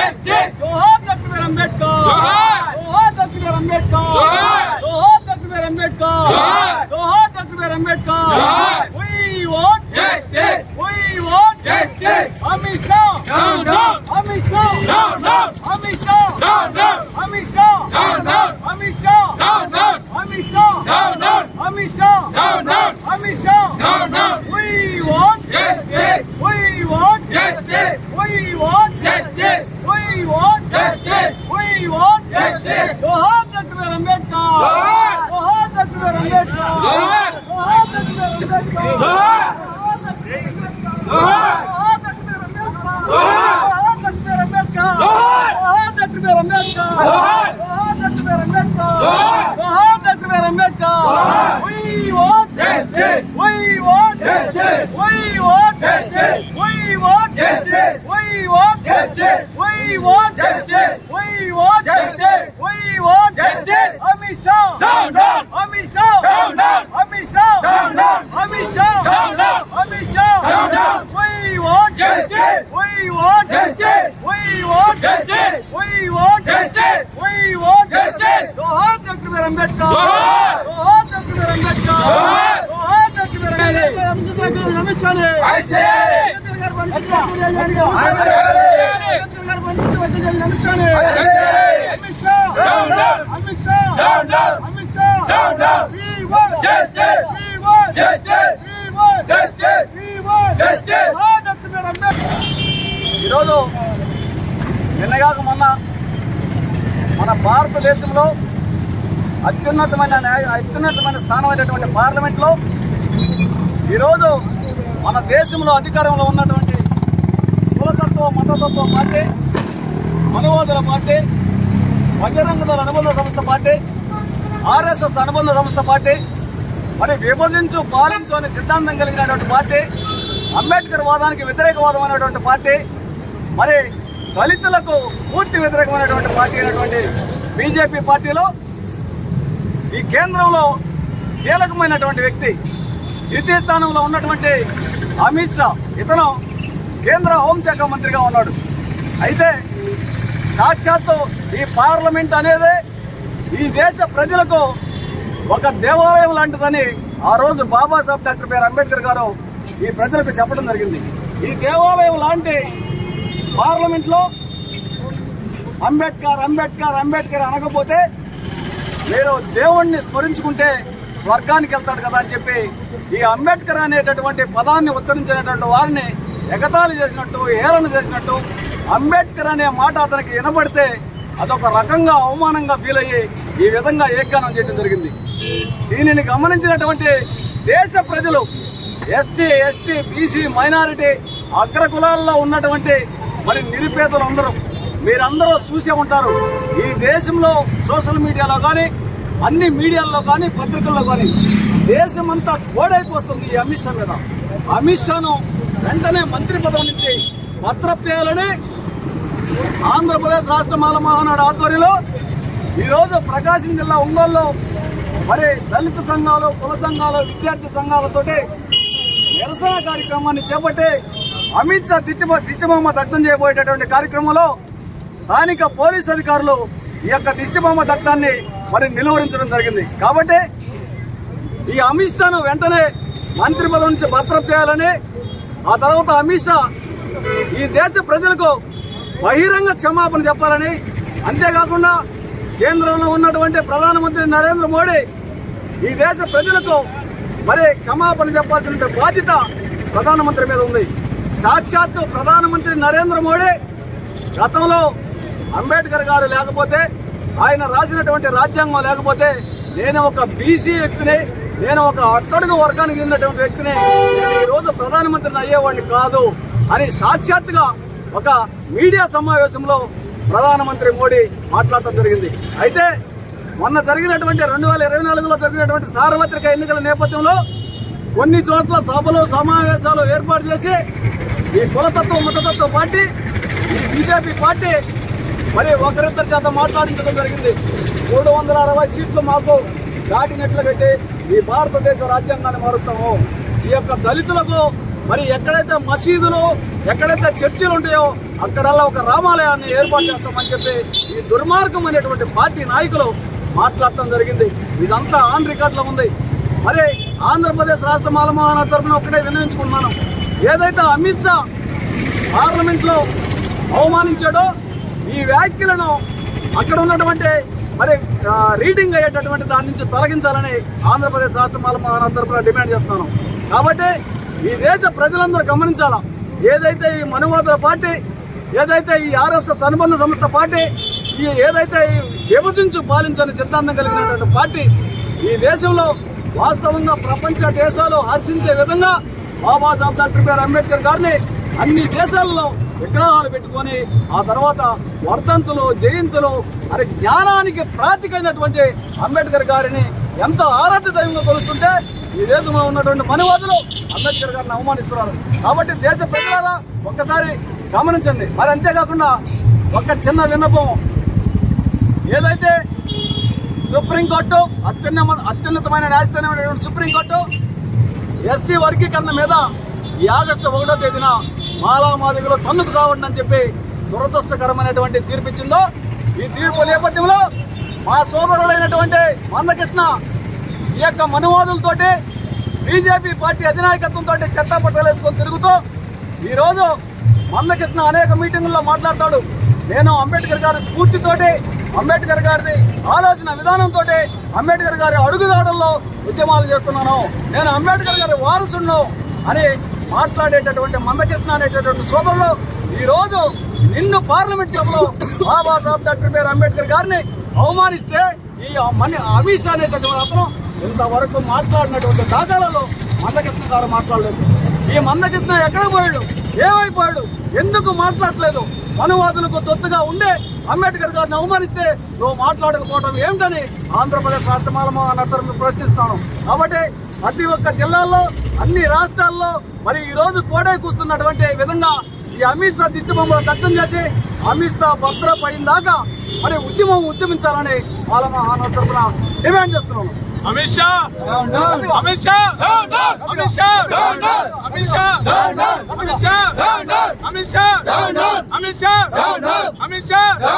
Justice! Ambedkar. ఈరోజు నిన్నగాక మొన్న మన భారతదేశంలో అత్యున్నతమైన అత్యున్నతమైన అత్యున్నతమైన స్థానమైనటువంటి పార్లమెంట్లో ఈరోజు మన దేశంలో అధికారంలో ఉన్నటువంటి కులతత్వ మతతత్వ పార్టీ మనువాదుల పార్టీ బజరంగుల అనుబంధ సంస్థ పార్టీ ఆర్ఎస్ఎస్ అనుబంధ సంస్థ పార్టీ మరి విభజించు పాలించు అనే సిద్ధాంతం కలిగినటువంటి పార్టీ అంబేద్కర్ వాదానికి వ్యతిరేకవాదం అనేటువంటి పార్టీ మరి దళితులకు పూర్తి వ్యతిరేకమైనటువంటి పార్టీ అయినటువంటి బీజేపీ పార్టీలో ఈ కేంద్రంలో కీలకమైనటువంటి వ్యక్తి ద్వితీయ స్థానంలో ఉన్నటువంటి అమిత్ షా. ఇతను కేంద్ర హోంశాఖ మంత్రిగా ఉన్నాడు. అయితే సాక్షాత్తు ఈ పార్లమెంట్ అనేది ఈ దేశ ప్రజలకు ఒక దేవాలయం లాంటిదని ఆ రోజు బాబాసాహెబ్ డాక్టర్ బిఆర్ అంబేద్కర్ గారు ఈ ప్రజలకు చెప్పడం జరిగింది. ఈ దేవాలయం లాంటి పార్లమెంట్లో అంబేద్కర్ అంబేద్కర్ అంబేద్కర్ అనకపోతే నేను దేవుణ్ణి స్మరించుకుంటే స్వర్గానికి వెళ్తాడు కదా అని చెప్పి ఈ అంబేద్కర్ అనేటటువంటి పదాన్ని ఉచ్చరించినటువంటి వారిని ఎగతాళి చేసినట్టు హేళన చేసినట్టు అంబేద్కర్ అనే మాట అతనికి వినబడితే అదొక రకంగా అవమానంగా ఫీల్ అయ్యి ఈ విధంగా ఏకానం చేయడం జరిగింది. దీనిని గమనించినటువంటి దేశ ప్రజలు ఎస్సీ ఎస్టీ బీసీ మైనారిటీ అగ్రకులాల్లో ఉన్నటువంటి మరి నిరుపేదలు అందరూ మీరందరూ చూసే ఉంటారు. ఈ దేశంలో సోషల్ మీడియాలో కానీ అన్ని మీడియాల్లో కానీ పత్రికల్లో కానీ దేశమంతా గోడైపోతుంది ఈ అమిత్ షా మీద. అమిత్ షాను వెంటనే మంత్రి పదవి నుంచి భద్రప్ చేయాలని ఆంధ్రప్రదేశ్ రాష్ట్ర మాల మహానాడు ఆధ్వర్యంలో ఈరోజు ప్రకాశం జిల్లా ఒంగోలులో మరి దళిత సంఘాలు కుల సంఘాలు విద్యార్థి సంఘాలతోటి నిరసన కార్యక్రమాన్ని చేపట్టి అమిత్ షా దిట్టిమ దిష్టిబొమ్మ దగ్ధం చేయబోయేటటువంటి కార్యక్రమంలో స్థానిక పోలీస్ అధికారులు ఈ యొక్క దిష్టిబొమ్మ దగ్ధాన్ని మరి నిలువరించడం జరిగింది. కాబట్టి ఈ అమిత్ షాను వెంటనే మంత్రి పదవి నుంచి భద్రం చేయాలని ఆ తర్వాత అమిత్ షా ఈ దేశ ప్రజలకు బహిరంగ క్షమాపణ చెప్పాలని అంతేకాకుండా కేంద్రంలో ఉన్నటువంటి ప్రధానమంత్రి నరేంద్ర మోడీ ఈ దేశ ప్రజలకు మరి క్షమాపణ చెప్పాల్సిన బాధ్యత ప్రధానమంత్రి మీద ఉంది. సాక్షాత్తు ప్రధానమంత్రి నరేంద్ర మోడీ గతంలో అంబేద్కర్ గారు లేకపోతే ఆయన రాసినటువంటి రాజ్యాంగం లేకపోతే నేను ఒక బీసీ వ్యక్తిని నేను ఒక అట్టడుగు వర్గానికి చెందినటువంటి వ్యక్తిని నేను ఈరోజు ప్రధానమంత్రిని అయ్యేవాడిని కాదు అని సాక్షాత్తుగా ఒక మీడియా సమావేశంలో ప్రధానమంత్రి మోడీ మాట్లాడటం జరిగింది. అయితే మొన్న జరిగినటువంటి రెండు వేల ఇరవై నాలుగులో జరిగినటువంటి సార్వత్రిక ఎన్నికల నేపథ్యంలో కొన్ని చోట్ల సభలు సమావేశాలు ఏర్పాటు చేసి ఈ కులతత్వ మతతత్వ పార్టీ ఈ బీజేపీ పార్టీ మరి ఒకరిద్దరి చేత మాట్లాడించడం జరిగింది. మూడు వందల అరవై సీట్లు మాకు దాటినట్లు పెట్టి ఈ భారతదేశ రాజ్యాంగాన్ని మారుస్తాము. ఈ యొక్క దళితులకు మరి ఎక్కడైతే మసీదులు ఎక్కడైతే చర్చిలు ఉంటాయో అక్కడల్లా ఒక రామాలయాన్ని ఏర్పాటు చేస్తామని చెప్పి ఈ దుర్మార్గమైనటువంటి పార్టీ నాయకులు మాట్లాడటం జరిగింది. ఇదంతా ఆన్ రికార్డులో ఉంది. మరి ఆంధ్రప్రదేశ్ రాష్ట్ర మాలమహాన తరఫున ఒకటే విన్నవించుకున్నాను ఏదైతే అమిత్ షా పార్లమెంట్లో అవమానించాడో ఈ వ్యాఖ్యలను అక్కడ ఉన్నటువంటి మరి రీడింగ్ అయ్యేటటువంటి దాని నుంచి తొలగించాలని ఆంధ్రప్రదేశ్ రాష్ట్ర మాలమహాన తరఫున డిమాండ్ చేస్తున్నాను. కాబట్టి ఈ దేశ ప్రజలందరూ గమనించాలా? ఏదైతే ఈ మనువాదుల పార్టీ ఏదైతే ఈ ఆర్ఎస్ఎస్ అనుబంధ సంస్థ పార్టీ ఈ ఏదైతే ఈ విభజించు పాలించని సిద్ధాంతం కలిగినటువంటి పార్టీ ఈ దేశంలో వాస్తవంగా ప్రపంచ దేశాలు హర్షించే విధంగా బాబాసాహెబ్ డాక్టర్ బిఆర్ అంబేద్కర్ గారిని అన్ని దేశాల్లో విగ్రహాలు పెట్టుకొని ఆ తర్వాత వర్ధంతులు జయంతులు మరి జ్ఞానానికి ప్రాతికైనటువంటి అంబేద్కర్ గారిని ఎంతో ఆరాధ్య దైవంగా కొలుస్తుంటే ఈ దేశంలో ఉన్నటువంటి మనువాదులు అంబేద్కర్ గారిని అవమానిస్తున్నారు. కాబట్టి దేశ ప్రజలారా ఒక్కసారి గమనించండి. మరి అంతేకాకుండా ఒక చిన్న విన్నపం. ఏదైతే సుప్రీంకోర్టు అత్యున్నత అత్యున్నతమైన న్యాయస్థానమైనటువంటి సుప్రీంకోర్టు ఎస్సీ వర్గీకరణ మీద ఈ ఆగస్టు ఒకటో తేదీన మాలామాదిగలో తన్నుకు సావండి అని చెప్పి దురదృష్టకరమైనటువంటి తీర్పిచ్చిందో ఈ తీర్పు నేపథ్యంలో మా సోదరుడైనటువంటి మందకృష్ణ ఈ యొక్క మనువాదులతోటి బీజేపీ పార్టీ అధినాయకత్వంతో చట్టపట్టాలు వేసుకొని తిరుగుతూ ఈరోజు మందకృష్ణ అనేక మీటింగుల్లో మాట్లాడతాడు. నేను అంబేద్కర్ గారి స్ఫూర్తితోటి అంబేద్కర్ గారి ఆలోచన విధానంతో అంబేద్కర్ గారి అడుగుదాడుల్లో ఉద్యమాలు చేస్తున్నాను. నేను అంబేద్కర్ గారి వారసును అని మాట్లాడేటటువంటి మందకృష్ణ అనేటటువంటి సోదరులు ఈ రోజు నిన్ను పార్లమెంట్ సభలో బాబాసాహెబ్ డాక్టర్ బిఆర్ అంబేద్కర్ గారిని అవమానిస్తే ఈ మని అమిత్ షా అనేటటువంటి అతను ఇంతవరకు మాట్లాడినటువంటి దాఖలలో మందకృష్ణ గారు మాట్లాడలేదు. ఈ మందకృష్ణ ఎక్కడ పోయాడు? ఏమైపోయాడు? ఎందుకు మాట్లాడలేదు? మనువాదులకు తొత్తుగా ఉండే అంబేద్కర్ గారిని అవమానిస్తే నువ్వు మాట్లాడకపోవడం ఏమిటని ఆంధ్రప్రదేశ్ రాష్ట్రమాలమో అన్నట్టు ప్రశ్నిస్తాను. కాబట్టి ప్రతి ఒక్క జిల్లాల్లో అన్ని రాష్ట్రాల్లో మరి ఈ రోజు కోడే కూస్తున్నటువంటి విధంగా ఈ అమిత్ షా దిష్టిబొమ్మలు దగ్ధం చేసి అమిత్ షా భద్రపైన దాకా మరి ఉద్యమం ఉద్యమించాలని మాలమహాన తరఫున డిమాండ్ చేస్తున్నాను. అమిత్ షా! అమిత్ షా! అమిత్ షా! అమిత్ షా! అమిత్ షా! అమిత్ షా! అమిత్ షా! అమిత్ షా!